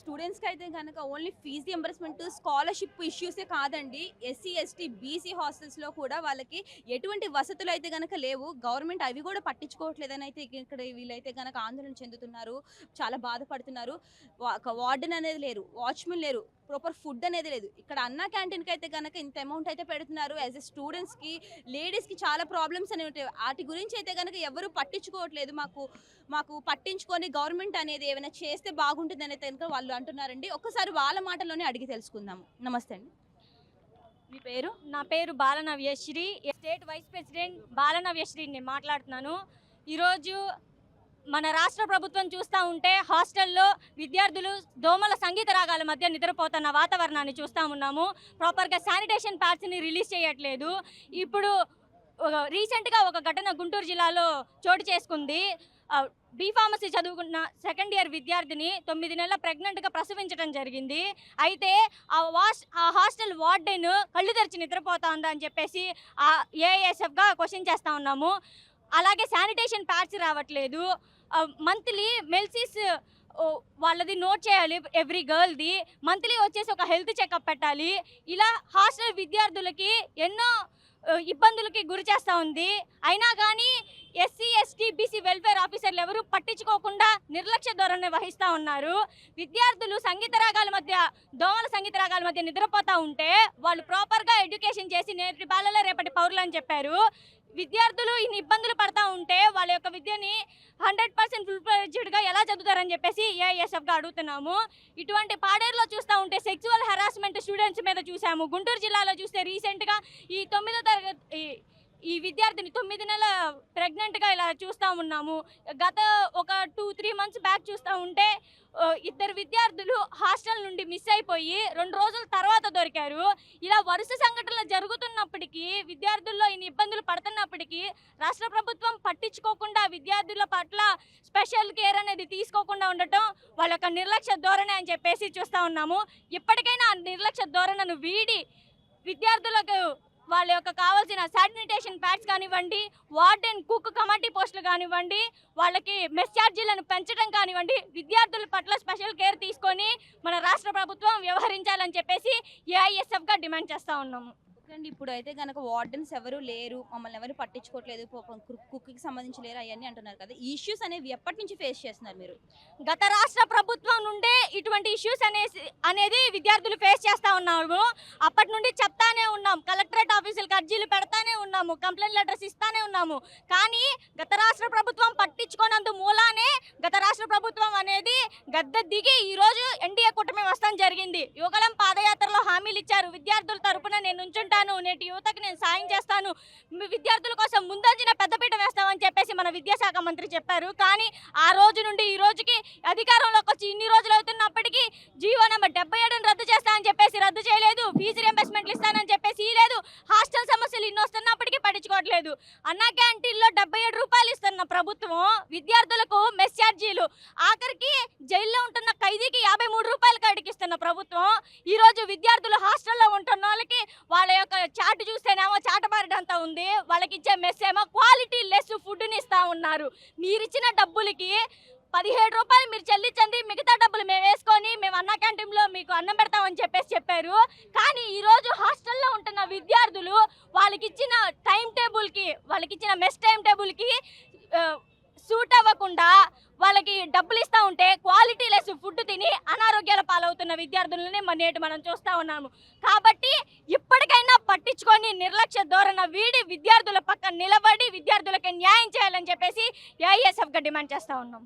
స్టూడెంట్స్కి అయితే కనుక ఓన్లీ ఫీజు రియంబర్స్మెంట్ స్కాలర్షిప్ ఇష్యూసే కాదండి. ఎస్సీ ఎస్టీ బీసీ హాస్టల్స్లో కూడా వాళ్ళకి ఎటువంటి వసతులు అయితే కనుక లేవు. గవర్నమెంట్ అవి కూడా పట్టించుకోవట్లేదని అయితే ఇక్కడ వీళ్ళైతే కనుక ఆందోళన చెందుతున్నారు. చాలా బాధపడుతున్నారు. వార్డెన్ అనేది లేరు. వాచ్మెన్ లేరు. ప్రాపర్ ఫుడ్ అనేది లేదు. ఇక్కడ అన్న క్యాంటీన్కి అయితే కనుక ఇంత అమౌంట్ అయితే పెడుతున్నారు. యాజ్ ఎ స్టూడెంట్స్కి లేడీస్కి చాలా ప్రాబ్లమ్స్ అనేవి ఉంటాయి. వాటి గురించి అయితే కనుక ఎవరు పట్టించుకోవట్లేదు. మాకు మాకు పట్టించుకొని గవర్నమెంట్ అనేది ఏమైనా చేస్తే బాగుంటుంది అనేది కనుక వాళ్ళు అంటున్నారండి. ఒక్కసారి వాళ్ళ మాటలోనే అడిగి తెలుసుకుందాము. నమస్తే అండి. మీ పేరు? నా పేరు Balanavyasri. State vice president Balanavyasri నేను మాట్లాడుతున్నాను. ఈరోజు మన రాష్ట్ర ప్రభుత్వం చూస్తూ ఉంటే హాస్టల్లో విద్యార్థులు దోమల సంగీత రాగాల మధ్య నిద్రపోతున్న వాతావరణాన్ని చూస్తూ ఉన్నాము. ప్రాపర్గా శానిటేషన్ ప్యాడ్స్ని రిలీజ్ చేయట్లేదు. ఇప్పుడు రీసెంట్గా ఒక ఘటన గుంటూరు జిల్లాలో చోటు చేసుకుంది. బీఫార్మసీ బీ ఫార్మసీ చదువుకున్న సెకండ్ ఇయర్ విద్యార్థిని తొమ్మిది నెలల ప్రెగ్నెంట్గా ప్రసవించడం జరిగింది. అయితే ఆ వాస్ ఆ హాస్టల్ వార్డెన్ కళ్ళు తెరిచి నిద్రపోతా ఉందా అని చెప్పేసి ఆ ఏఎస్ఎఫ్గా క్వశ్చన్ చేస్తూ ఉన్నాము. అలాగే శానిటేషన్ ప్యాడ్స్ రావట్లేదు. మంత్లీ మెల్సీస్ వాళ్ళది నోట్ చేయాలి ఎవ్రీ గర్ల్ది. మంత్లీ వచ్చేసి ఒక హెల్త్ చెకప్ పెట్టాలి. ఇలా హాస్టల్ విద్యార్థులకి ఎన్నో ఇబ్బందులకి గురి చేస్తూ ఉంది. అయినా కానీ ఎస్సీ ఎస్టీ బీసీ వెల్ఫేర్ ఆఫీసర్లు ఎవరు పట్టించుకోకుండా నిర్లక్ష్య ధోరణి వహిస్తూ ఉన్నారు. విద్యార్థులు సంగీత రాగాల మధ్య దోమల సంగీత రాగాల మధ్య నిద్రపోతూ ఉంటే వాళ్ళు ప్రాపర్గా ఎడ్యుకేషన్ చేసి నేటి బాలలో రేపటి పౌరులు అని చెప్పారు. విద్యార్థులు ఇన్ని ఇబ్బందులు పడతా ఉంటే వాళ్ళ యొక్క విద్యని హండ్రెడ్ పర్సెంట్ ఫుల్గా ఎలా చదువుతారని చెప్పేసి ఏఎస్ఎఫ్గా అడుగుతున్నాము. ఇటువంటి పాడేరులో చూస్తూ ఉంటే సెక్చువల్ హెరాస్మెంట్ స్టూడెంట్స్ మీద చూసాము. గుంటూరు జిల్లాలో చూస్తే రీసెంట్గా ఈ తొమ్మిదో తరగతి ఈ- విద్యార్థిని తొమ్మిది నెలల ప్రెగ్నెంట్గా ఇలా చూస్తూ ఉన్నాము. గత ఒక టూ త్రీ మంత్స్ బ్యాక్ చూస్తూ ఉంటే ఇద్దరు విద్యార్థులు హాస్టల్ నుండి మిస్ అయిపోయి రెండు రోజుల తర్వాత దొరికారు. ఇలా వరుస సంఘటనలు జరుగుతున్నప్పటికీ విద్యార్థుల్లో ఇన్ని ఇబ్బందులు పడుతున్నప్పటికీ రాష్ట్ర ప్రభుత్వం పట్టించుకోకుండా విద్యార్థుల పట్ల స్పెషల్ కేర్ అనేది తీసుకోకుండా ఉండటం వాళ్ళ యొక్క నిర్లక్ష్య ధోరణి అని చెప్పేసి చూస్తూ ఉన్నాము. ఇప్పటికైనా ఆ నిర్లక్ష్య ధోరణను వీడి విద్యార్థులకు వాళ్ళ యొక్క కావాల్సిన శానిటేషన్ ప్యాడ్స్ కానివ్వండి వార్డెన్ కుక్ కమిటీ పోస్టులు కానివ్వండి వాళ్ళకి మెస్ ఛార్జీలను పెంచడం కానివ్వండి విద్యార్థుల పట్ల స్పెషల్ కేర్ తీసుకొని మన రాష్ట్ర ప్రభుత్వం వ్యవహరించాలని చెప్పేసి ఏఐఎస్ఎఫ్గా డిమాండ్ చేస్తూ ఉన్నాము. అండి ఇప్పుడు అయితే కనుక వార్డెన్స్ ఎవరు లేరు మమ్మల్ని ఎవరు పట్టించుకోవట్లేదు కుక్కి సంబంధించి లేరు అవన్నీ అంటున్నారు కదా. ఈ ఇష్యూస్ అనేవి ఎప్పటి నుంచి ఫేస్ చేస్తున్నారు మీరు? గత రాష్ట్ర ప్రభుత్వం నుండే ఇటువంటి ఇష్యూస్ అనేసి అనేది విద్యార్థులు ఫేస్ చేస్తూ ఉన్నాము. అప్పటి నుండి చెప్తానే ఉన్నాం. కలెక్టరేట్ ఆఫీసులకు అర్జీలు పెడతానే ఉన్నాము. కంప్లైంట్ లెటర్స్ ఇస్తానే ఉన్నాము. కానీ గత రాష్ట్ర ప్రభుత్వం పట్టించుకోనందు మూలానే గత రాష్ట్ర ప్రభుత్వం అనేది గద్దె దిగి ఈరోజు ఎన్డీఏ కూటమి వస్తాం జరిగింది. యువగలం పాద హామీలు ఇచ్చారు. విద్యార్థుల తరపున నేను ఉంచుంటాను నేటి యువతకు నేను సాయం చేస్తాను. విద్యార్థుల కోసం ముందంజన పెద్దపీట వేస్తామని చెప్పేసి మన విద్యాశాఖ మంత్రి చెప్పారు. కానీ ఆ రోజు నుండి ఈ రోజుకి అధికారంలోకి వచ్చి ఇన్ని రోజులు అవుతున్నప్పటికీ జీవో నెంబర్ డెబ్బై ఏడుని రద్దు చేస్తానని చెప్పేసి రద్దు చేయలేదు. ఫీజు రియంబర్స్మెంట్లు ఇస్తానని చెప్పేసి లేదు. హాస్టల్ సమస్యలు ఇన్ని వస్తున్నప్పుడు పట్టించుకోవట్లేదు. అన్నా క్యాంటీన్లో డెబ్బై ఏడు రూపాయలు ఇస్తున్న ప్రభుత్వం విద్యార్థులకు మెస్ ఛార్జీలు. ఆఖరికి జైల్లో ఉంటున్న ఖైదీకి యాభై మూడు రూపాయలు కడికిస్తున్న ప్రభుత్వం ఈరోజు విద్యార్థులు హాస్టల్లో ఉంటున్న వాళ్ళకి వాళ్ళ యొక్క చాటు చూస్తేనేమో చాటబారడంతా ఉంది. వాళ్ళకి ఇచ్చే మెస్ ఏమో క్వాలిటీ లెస్ ఫుడ్ని ఇస్తూ ఉన్నారు. మీరిచ్చిన డబ్బులకి పదిహేడు రూపాయలు మీరు చెల్లించండి. మిగతా డబ్బులు మేము వేసుకొని మేము అన్న క్యాంటీన్లో మీకు అన్నం పెడతామని చెప్పేసి చెప్పారు. కానీ ఈ రోజు వాళ్ళకి ఇచ్చిన టైం టేబుల్కి వాళ్ళకి ఇచ్చిన మెస్ టైం టేబుల్కి సూట్ అవ్వకుండా వాళ్ళకి డబ్బులు ఇస్తూ ఉంటే క్వాలిటీ లెస్ ఫుడ్ తిని అనారోగ్యాల పాలవుతున్న విద్యార్థులని మన నేటి మనం చూస్తూ ఉన్నాము. కాబట్టి ఇప్పటికైనా పట్టించుకొని నిర్లక్ష్య ధోరణ వీడి విద్యార్థుల పక్కన నిలబడి విద్యార్థులకి న్యాయం చేయాలని చెప్పేసి ఏఐఎస్ఎఫ్గా డిమాండ్ చేస్తూ ఉన్నాం.